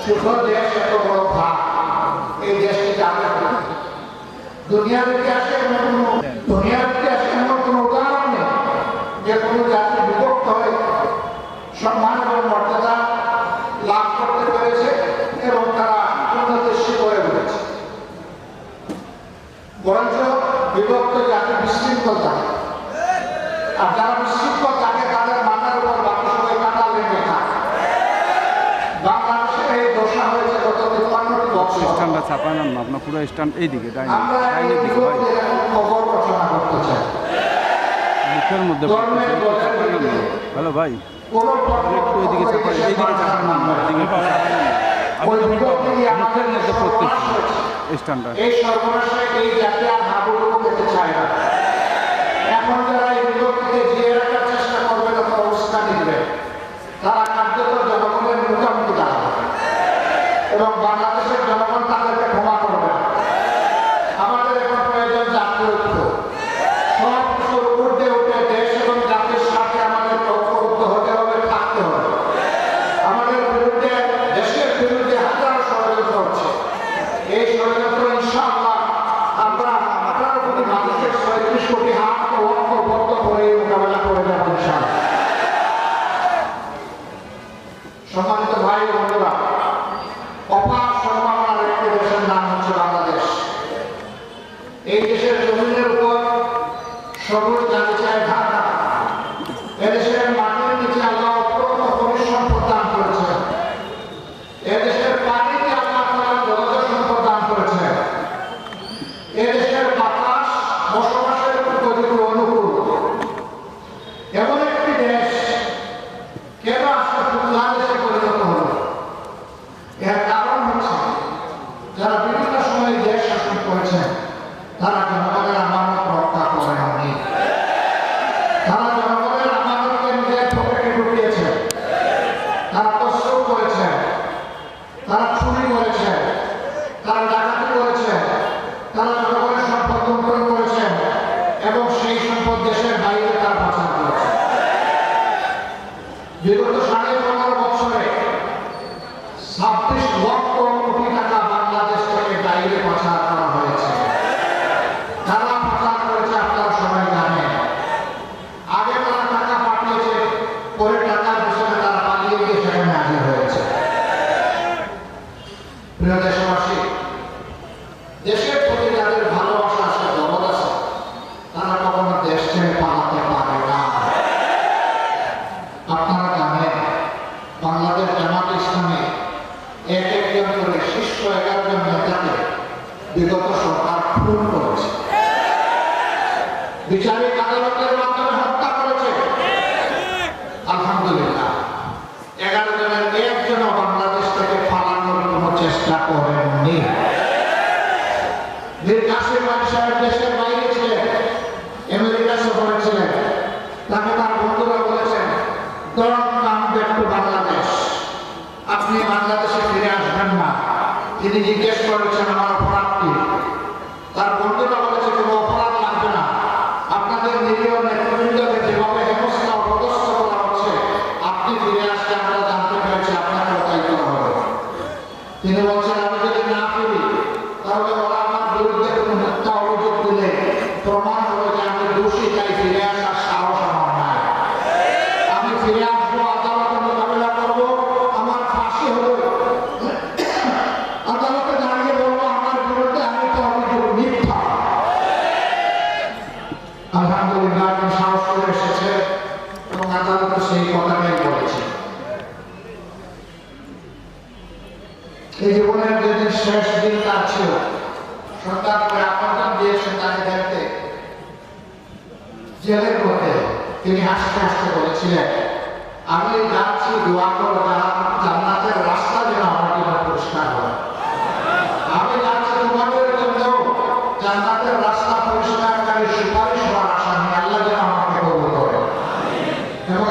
देश बहुत था देश के दुनिया में क्या दुनिया চাপায় না, আপনার পুরো স্ট্যান্ড এইদিকে দিকে, ভাই। মুখের মধ্যে হ্যালো ভাই মুখের মধ্যে পড়তেছি স্ট্যান্ডটা por ele. এর কারণ হচ্ছে যারা বিভিন্ন সময়ে দেশ শাসন করেছেন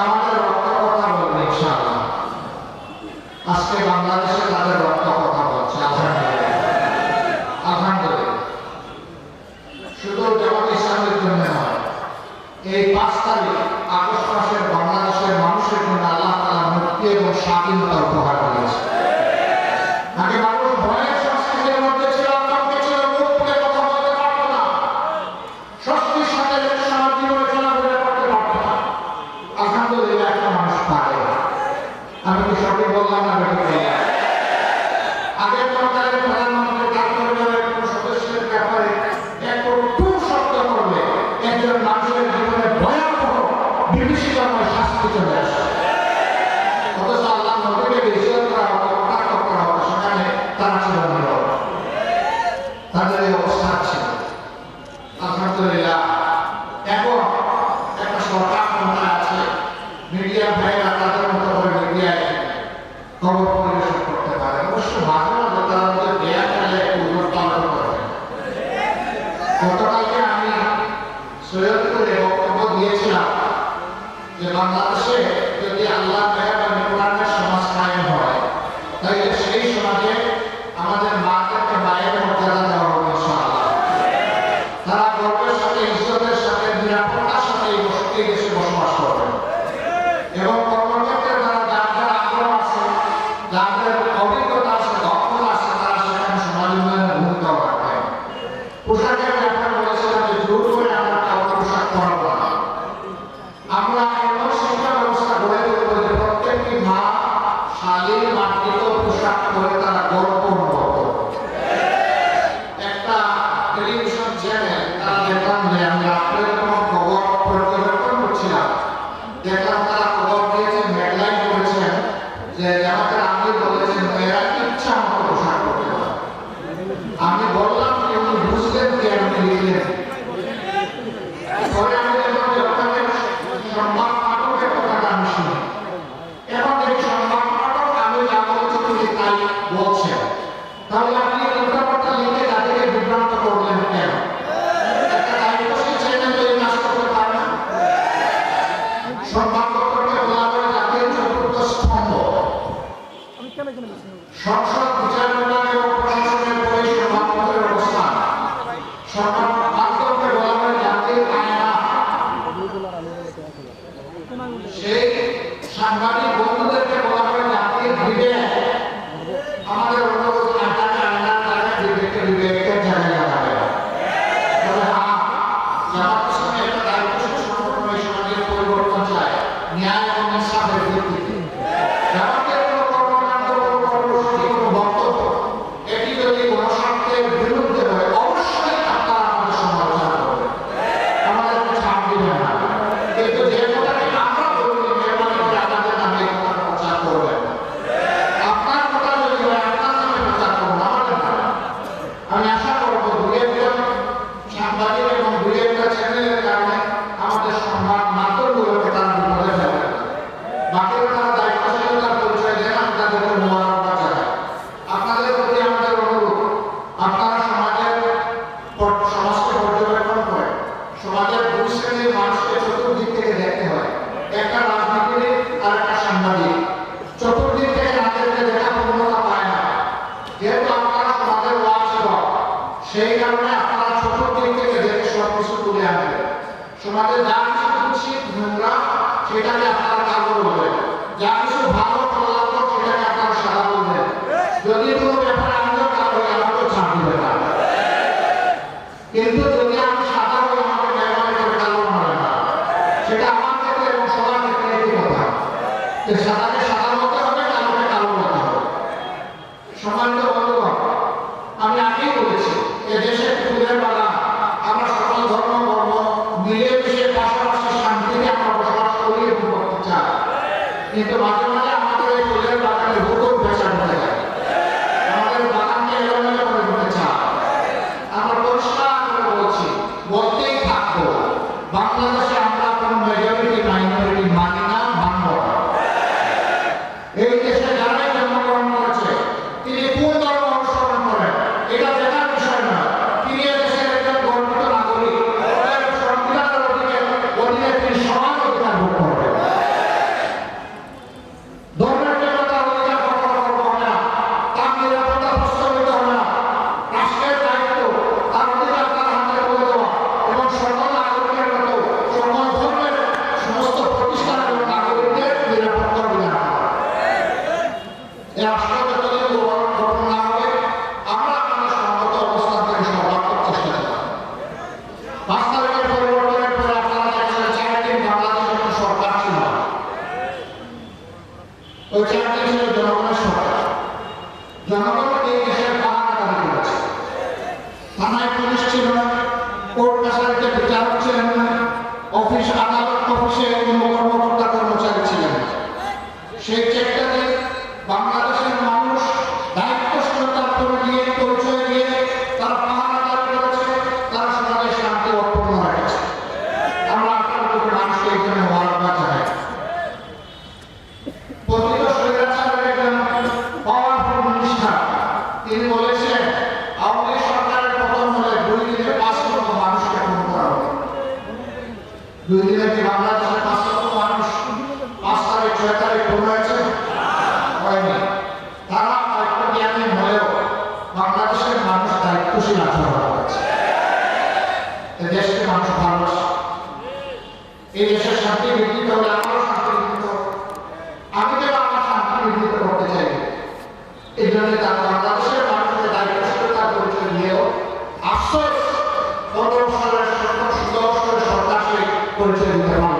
আমাদের রক্তের কথা বলব আজকে বাংলাদেশ fato, বাংলাদেশে করেছেন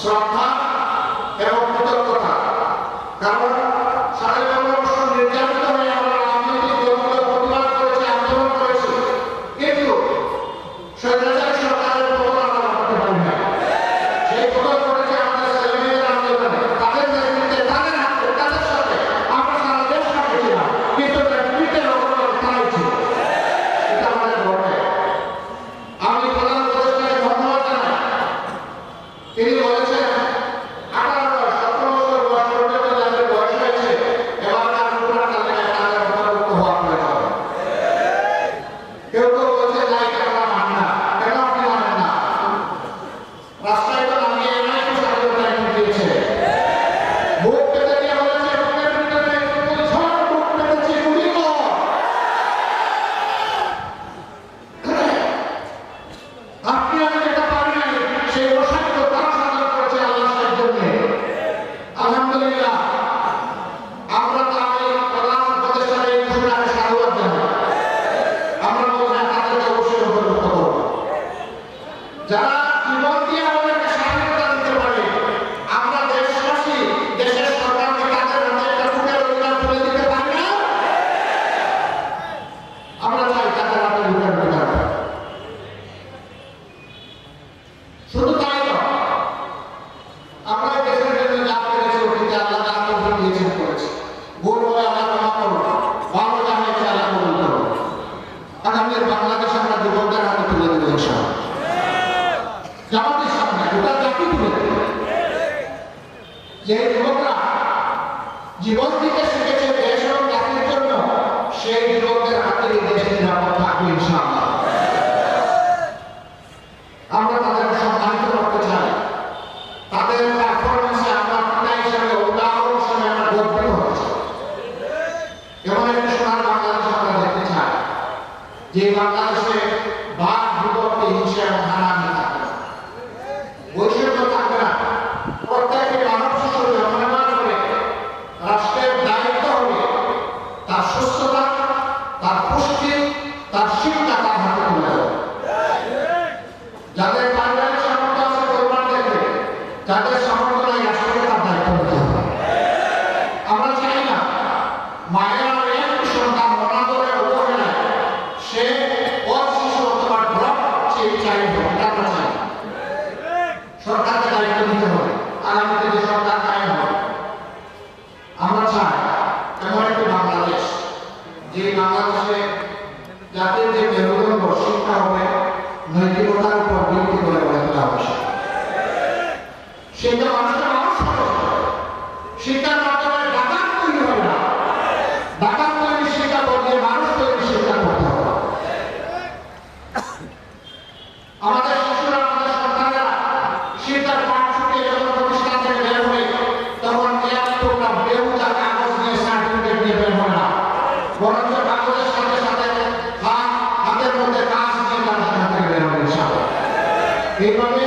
শ্রদ্ধা কেউ কেউ এইভাবে